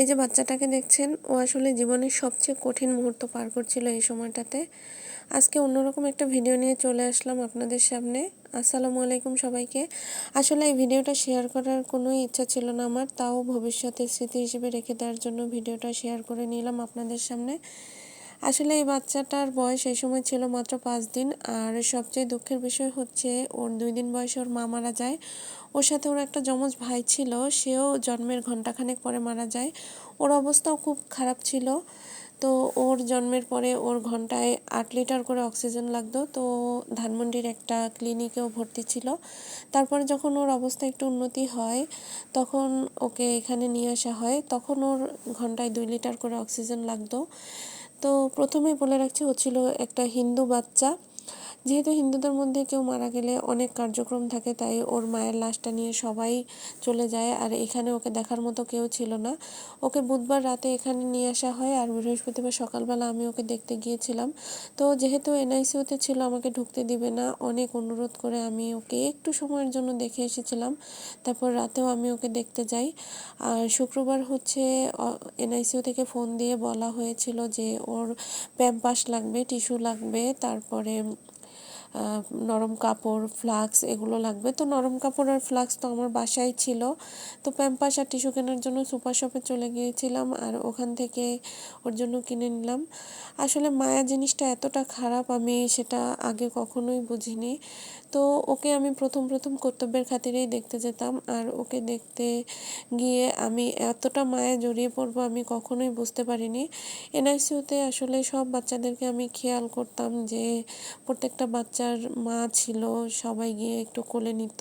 এই যে বাচ্চাটাকে দেখছেন, ও আসলে জীবনের সবচেয়ে কঠিন মুহূর্ত পার করছিল এই সময়টাতে। আজকে অন্যরকম একটা ভিডিও নিয়ে চলে আসলাম আপনাদের সামনে। আসসালামু আলাইকুম সবাইকে। আসলে এই ভিডিওটা শেয়ার করার কোনো ইচ্ছা ছিল না আমার, তাও ভবিষ্যতের স্মৃতি হিসেবে রেখে দেওয়ার জন্য ভিডিওটা শেয়ার করে নিলাম আপনাদের সামনে। আসলে এই বাচ্চাটার বয়স এই সময় ছিল মাত্র পাঁচ দিন। আর সবচেয়ে দুঃখের বিষয় হচ্ছে ওর দুই দিন বয়সে ওর মা মারা যায়। ওর সাথে ওর একটা যমজ ভাই ছিল, সেও জন্মের ঘন্টাখানেক পরে মারা যায়। ওর অবস্থাও খুব খারাপ ছিল। তো ওর জন্মের পরে ওর ঘন্টায় আট লিটার করে অক্সিজেন লাগতো। তো ধানমন্ডির একটা ক্লিনিকেও ভর্তি ছিল। তারপরে যখন ওর অবস্থা একটু উন্নতি হয়, তখন ওকে এখানে নিয়ে আসা হয়। তখন ওর ঘন্টায় দুই লিটার করে অক্সিজেন লাগতো। তো প্রথমে বলে রাখছি ও ছিল একটা হিন্দু বাচ্চা। যেহেতু হিন্দুদের মধ্যে কেউ মারা গেলে অনেক কার্যক্রম থাকে, তাই ওর মায়ের লাশটা নিয়ে সবাই চলে যায়। আর এখানে ওকে দেখার মতো কেউ ছিল না। ওকে বুধবার রাতে এখানে নিয়ে আসা হয় আর বৃহস্পতিবার সকালবেলা আমি ওকে দেখতে গিয়েছিলাম। তো যেহেতু এনআইসিউতে ছিল, আমাকে ঢুকতে দিবে না। অনেক অনুরোধ করে আমি ওকে একটু সময়ের জন্য দেখে এসেছিলাম। তারপর রাতেও আমি ওকে দেখতে যাই। আর শুক্রবার হচ্ছে এনআইসিউ থেকে ফোন দিয়ে বলা হয়েছিল যে ওর প্যাম্পাস লাগবে, টিস্যু লাগবে। তারপরে নরম কাপড় ফ্লাক্স এগুলো লাগবে। তো নরম কাপড় আর ফ্লাক্স তো আমার বাসায় ছিল। তো প্যাম্পাস আর টিস্যু কেনার জন্য সুপার শপে চলে গিয়েছিলাম আর ওখান থেকে ওর জন্য কিনে নিলাম। আসলে মায়া জিনিসটা এতটা খারাপ আমি সেটা আগে কখনোই বুঝিনি। তো ওকে আমি প্রথম প্রথম কর্তব্যের খাতিরেই দেখতে যেতাম আর ওকে দেখতে গিয়ে আমি এতটা মায়া জড়িয়ে পড়ব আমি কখনোই বুঝতে পারিনি। এনআইসিউতে আসলে সব বাচ্চাদেরকে আমি খেয়াল করতাম যে প্রত্যেকটা বাচ্চার মা ছিল, সবাই গিয়ে একটু কোলে নিত।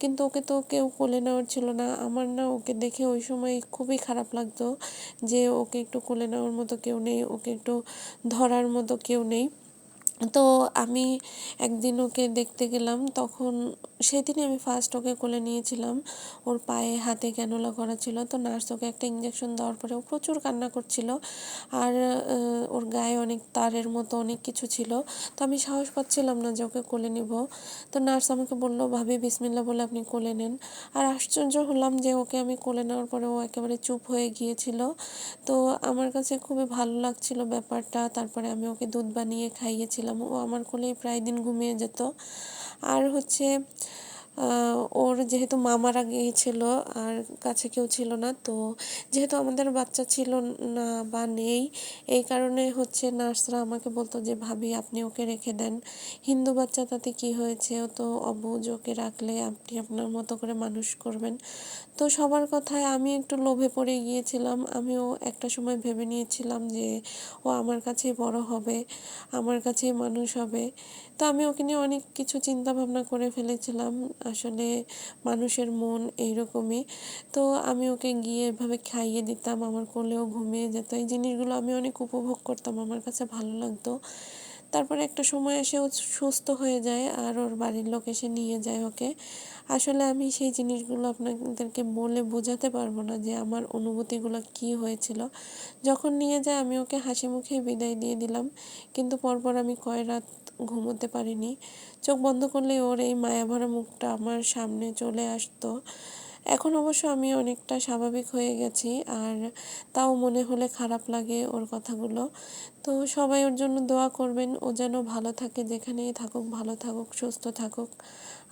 কিন্তু ওকে তো কেউ কোলে নেওয়ার ছিল না। আমার না ওকে দেখে ওই সময় খুবই খারাপ লাগতো যে ওকে একটু কোলে নেওয়ার মতো কেউ নেই, ওকে একটু ধরার মতো কেউ নেই। তো আমি একদিন ওকে দেখতে গেলাম, তখন সেদিনই আমি ফার্স্ট ওকে কোলে নিয়েছিলাম। ওর পায়ে হাতে ক্যানোলা করা ছিল। তো নার্স ওকে একটা ইঞ্জেকশন দেওয়ার পরে ও প্রচুর কান্না করছিল। আর ওর গায়ে অনেক তারের মতো অনেক কিছু ছিল। তো আমি সাহস পাচ্ছিলাম না যে ওকে কোলে নিব। তো নার্স আমাকে বলল, ভাবি বিসমিল্লা বলে আপনি কোলে নেন। আর আশ্চর্য হলাম যে ওকে আমি কোলে নেওয়ার পরে ও একেবারে চুপ হয়ে গিয়েছিল। তো আমার কাছে খুবই ভালো লাগছিল ব্যাপারটা। তারপরে আমি ওকে দুধ বানিয়ে খাইয়েছিলাম। ও আমার কোলেই প্রায় দিন ঘুমিয়ে যেত। আর হচ্ছে ওর যেহেতু মামারা গিয়েছিল আর কাছে কেউ ছিল না, তো যেহেতু আমাদের বাচ্চা ছিল না বা নেই, এই কারণে হচ্ছে নার্সরা আমাকে বলতো যে, ভাবি, আপনি ওকে রেখে দেন। হিন্দু বাচ্চা তাতে কি হয়েছে? ও তো অবুজ, ওকে রাখলে আপনি আপনার মতো করে মানুষ করবেন। তো সবার কথায় আমি একটু লোভে পড়ে গিয়েছিলাম। আমিও একটা সময় ভেবে নিয়েছিলাম যে, ও আমার কাছেই বড় হবে, আমার কাছেই মানুষ হবে। তো আমি ওকে নিয়ে অনেক কিছু চিন্তা ভাবনা করে ফেলেছিলাম। আসলে মানুষের মন এইরকমই। তো আমি ওকে গিয়ে এভাবে খাইয়ে দিতাম, আমার কোলেও ঘুমিয়ে যেত। এই জিনিসগুলো আমি অনেক উপভোগ করতাম, আমার কাছে ভালো লাগতো। তারপরে একটা সময় এসে ও সুস্থ হয়ে যায় আর ওর বাড়ির লোক এসে নিয়ে যায় ওকে। আসলে আমি সেই জিনিসগুলো আপনাদেরকে বলে বোঝাতে পারব না যে আমার অনুভূতিগুলো কি হয়েছিল। যখন নিয়ে যায় আমি ওকে হাসি মুখেই বিদায় দিয়ে দিলাম, কিন্তু পরপর আমি কয় রাত ঘুমোতে পারিনি। চোখ বন্ধ করলে ওর এই মায়াভরা মুখটা আমার সামনে চলে আসতো। এখন অবশ্য আমি অনেকটা স্বাভাবিক হয়ে গেছি আর তাও মনে হলে খারাপ লাগে ওর কথাগুলো। তো সবাই ওর জন্য দোয়া করবেন, ও যেন ভালো থাকে যেখানেই থাকুক, ভালো থাকুক, সুস্থ থাকুক।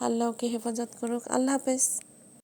আল্লাহকে হেফাজত করুক। আল্লাহ হাফেজ।